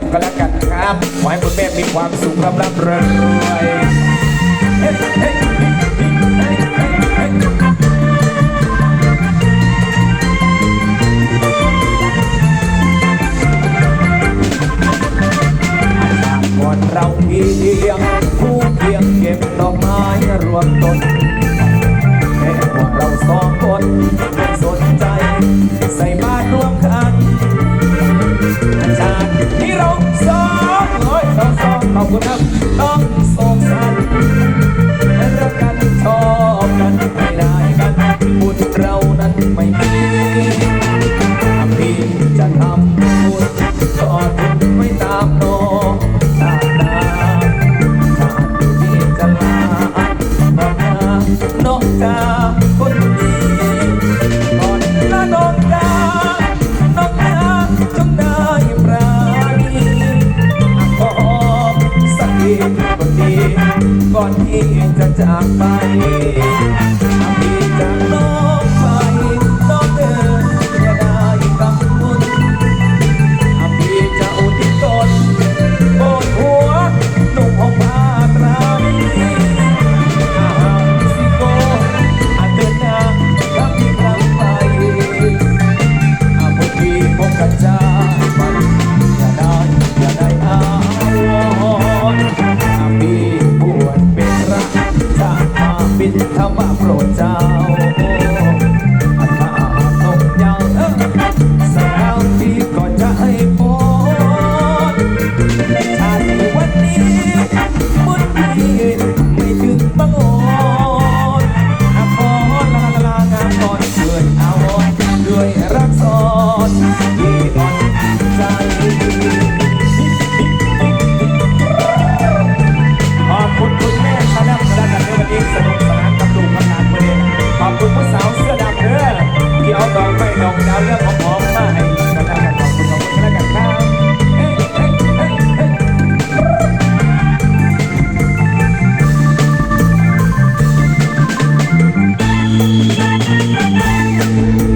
ม่ก็แล้วกันครับ ขอให้คุณแม่มีความสุขครับร่ำรวย ต้องสงสารและรักกันชอบกันไม่ได้กันบุญเรานั้นไม่มีทำดีจะทำบุญก็อดบุญไม่ตามนอตาตาาภีจะลาบอกนะน้องจ้า อนที่จะจากไป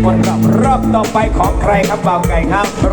คนรอบรอบต่อไปของใครครับเบาไก่ครับ